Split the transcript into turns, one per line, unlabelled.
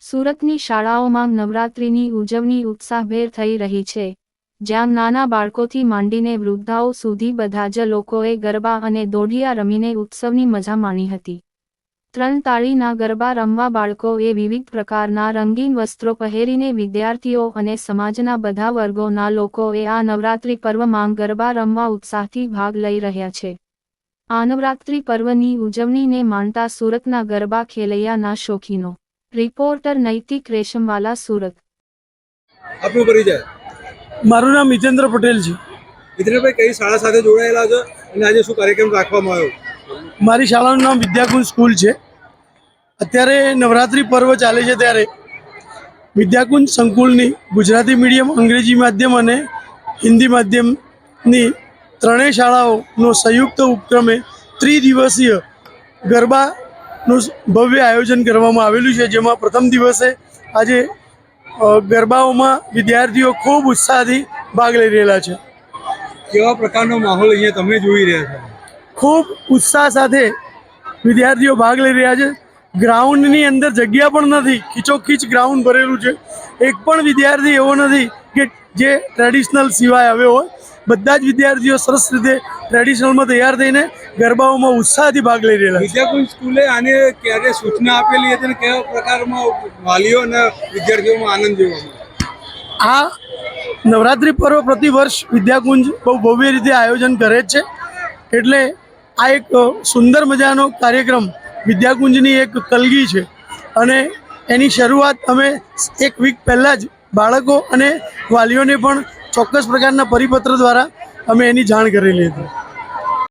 સુરતની શાળાઓમાં નવરાત્રિની ઉજવણી ઉત્સાહભેર થઈ રહી છે, જ્યાં નાના બાળકોથી માંડીને વૃદ્ધાઓ સુધી બધા જ લોકોએ ગરબા અને દોઢિયા રમીને ઉત્સવની મજા માણી હતી. ત્રણ તાળીના ગરબા રમવા બાળકોએ વિવિધ પ્રકારના રંગીન વસ્ત્રો પહેરીને વિદ્યાર્થીઓ અને સમાજના બધા વર્ગોના લોકોએ આ નવરાત્રિ પર્વમાં ગરબા રમવા ઉત્સાહથી ભાગ લઈ રહ્યા છે. આ નવરાત્રિ પર્વની ઉજવણીને માનતા સુરતના ગરબા ખેલૈયાના શોખીનો. રિપોર્ટર નૈતિક રેશમવાલા સુરત.
આપનો પરિચય
મારું નામ મિતેન્દ્ર પટેલ છે.
મિતેન્દ્રભાઈ કઈ શાળા સાથે જોડાયેલા છો અને આજે શું કાર્યક્રમ રાખવામાં આવ્યો?
મારી શાળાનું નામ વિદ્યાકુંજ સ્કૂલ છે. અત્યારે નવરાત્રિ પર્વ ચાલે છે ત્યારે વિદ્યાકુંજ સંકુલની ગુજરાતી મીડિયમ અંગ્રેજી માધ્યમ અને હિન્દી માધ્યમની ત્રણેય શાળાઓનો સંયુક્ત ઉપક્રમે ત્રિદિવસીય ગરબાનું ભવ્ય આયોજન કરવામાં આવેલું છે જેમાં પ્રથમ દિવસે આજે ગરબાઓમાં વિદ્યાર્થીઓ ખૂબ ઉત્સાહથી ભાગ લઈ રહેલા છે.
કેવા પ્રકારનો માહોલ અહીંયા તમે જોઈ રહ્યા છો?
ખૂબ ઉત્સાહ સાથે વિદ્યાર્થીઓ ભાગ લઈ રહ્યા છે. ગ્રાઉન્ડની અંદર જગ્યા પણ નથી ખીચોખીચ ગ્રાઉન્ડ ભરેલું છે. એક પણ વિદ્યાર્થી એવો નથી કે જે ટ્રેડિશનલ સિવાય આવ્યો હોય. બધા જ વિદ્યાર્થીઓ સરસ રીતે ટ્રેડિશનલમાં તૈયાર થઈને ગરબાઓમાં ઉત્સાહથી ભાગ લઈ રહેલા
વિદ્યાકુંજ સ્કૂલે આને ક્યારે સૂચના આપેલી હતી અને કેવા પ્રકારમાં વાલીઓ અને વિદ્યાર્થીઓમાં આનંદ જોવા
આ નવરાત્રિ પર્વ પ્રતિ વર્ષ વિદ્યાકુંજ બહુ ભવ્ય રીતે આયોજન કરે જ છે. એટલે આ એક સુંદર મજાનો કાર્યક્રમ વિદ્યાકુંજની એક કલગી છે. અને એની શરૂઆત અમે એક વીક પહેલાં જ બાળકો અને વાલીઓને પણ ચોક્કસ પ્રકારના પરિપત્ર દ્વારા અમે એની જાણ કરેલી હતી.